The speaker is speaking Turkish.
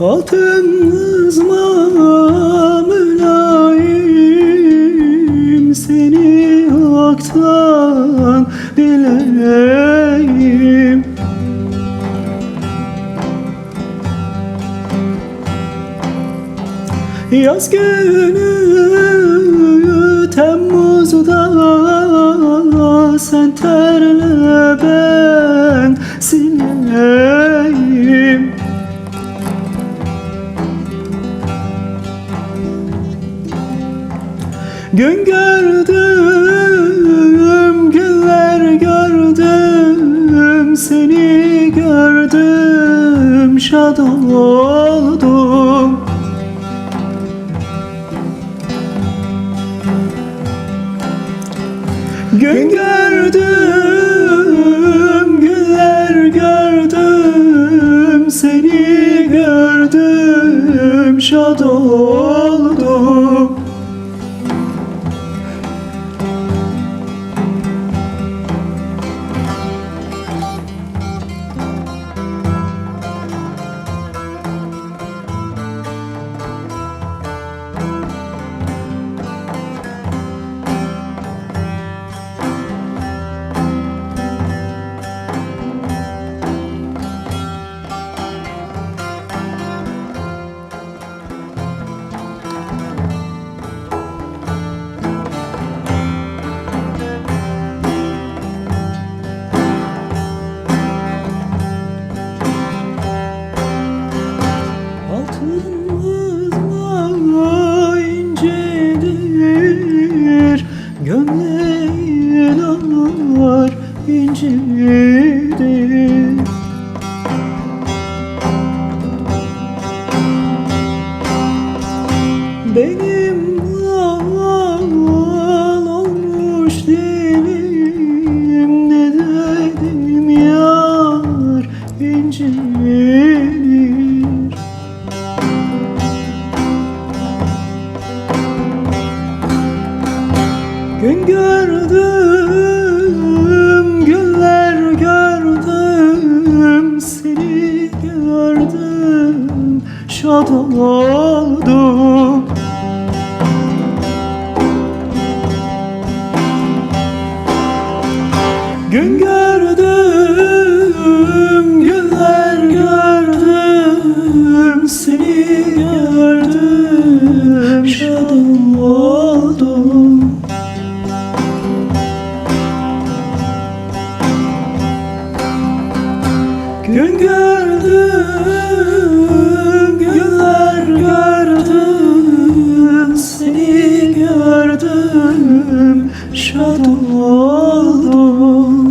Altın ızma mülayim Seni haktan dileyim Yaz günü Temmuz'da Sen terle ben sileyim Gün gördüm, güller gördüm Seni gördüm, şad oldum. Gün gördüm, güller gördüm Seni gördüm, şad oldum Benim ağal olmuş dilim Ne dedim yar incidir Gün gördüm, gördüm, şad oldum. Gün gördüm, güller gördüm, seni gördüm, şad oldum. Gün gördüm, şad oldum.